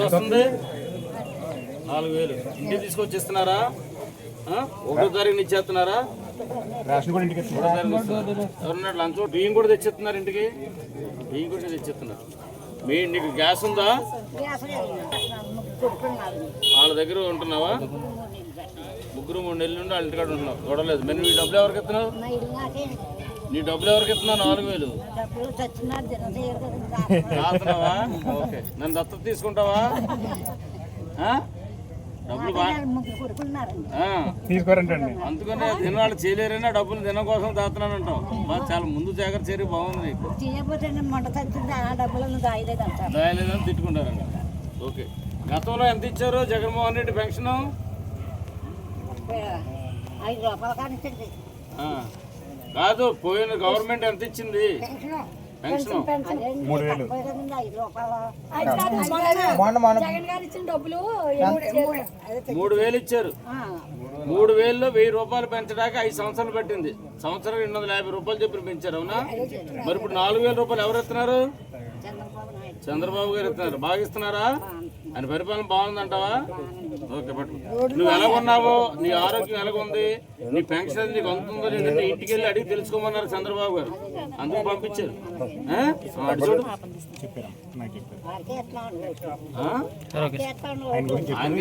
ఎంత వస్తుంది. నాలుగు వేలు. ఇంటికి తీసుకొచ్చి ఇస్తున్నారా? ఒకటో తారీఖు ఇచ్చేస్తున్నారా. ఎవరన్నా లంచ్ బియ్యం కూడా తెచ్చిస్తున్నారు ఇంటికి. బియ్యం కూడా తెచ్చిస్తున్నారు. మీ నీకు గ్యాస్ ఉందా? వాళ్ళ దగ్గర ఉంటున్నావా? ముగ్గురు మూడు నెలల నుండి వాళ్ళ ఇంటికాడ ఉంటున్నావు. గొడవలేదు మరి నీ డబ్బులు ఎవరికి ఇస్తున్నావు? నీ డబ్బులు ఎవరికి ఇస్తున్నావు నాలుగు వేలు. రాస్తున్నావా? ఓకే. నన్ను దత్తత తీసుకుంటావా? ఆ? డబ్బులు. తీసుకోరంటండి. అందుకనే తినాళ్ళు చేయలేరైనా డబ్బులు తినడం కోసం దాస్తున్నానంటావు బాగా చాలా ముందు జాగ్రత్త చేరి బాగుంది దాయలేదని తిట్టుకుంటారంట. ఓకే. గతంలో ఎంత ఇచ్చారు జగన్మోహన్ రెడ్డి పెన్షన్? ఐదు రూపాయలు కాదు పోయిన గవర్నమెంట్ ఎంత ఇచ్చింది? పెన్షన్ మూడు వేలు. ఐదు రూపాయలు. మొన్న మొన్న జగన్ గారు ఇచ్చిన డబ్బులు మూడు వేలు. ఇచ్చారు. మూడు వేల్లో వెయ్యి రూపాయలు పెంచడానికి ఐదు సంవత్సరాలు పట్టింది. సంవత్సరం రెండు వందల యాభై రూపాయలు చెప్పి పెంచారు అవునా? మరి ఇప్పుడు నాలుగు వేల రూపాయలు ఎవరు ఇస్తున్నారు చంద్రబాబు గారు ఇస్తున్నారు. బాగా ఇస్తున్నారా ఆయన పరిపాలన బాగుందంటావా? ఓకే పట్టు. నువ్వు ఎలాగున్నావో నీ ఆరోగ్యం ఎలాగుంది? నీ పెన్షన్ నీకు అందుతుందో లేదంటే ఇంటికి వెళ్ళి అడిగి తెలుసుకోమన్నారు చంద్రబాబు గారు. అందుకు పంపించారు. చూడు. ఆయన